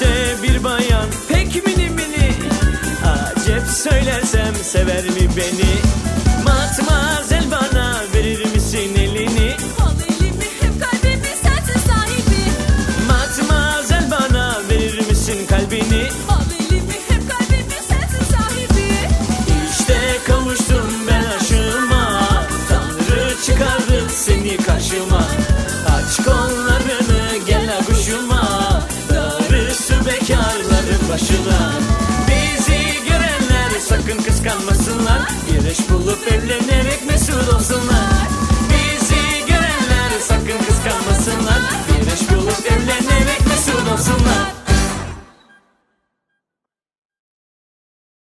İşte bir bayan. Pek mini mini Acep söylersem sever mi beni? Matmazel bana verir misin elini? Al elimi hep kalbimi sensin sahibi. Matmazel bana verir misin kalbini? Al elimi hep kalbimi sensin sahibi. İşte kavuştum ben aşığıma Tanrı çıkardı seni karşıma. Aç kollarını başına. Bizi görenler sakın kıskanmasınlar. Bir eş bulup evlenerek mesut olsunlar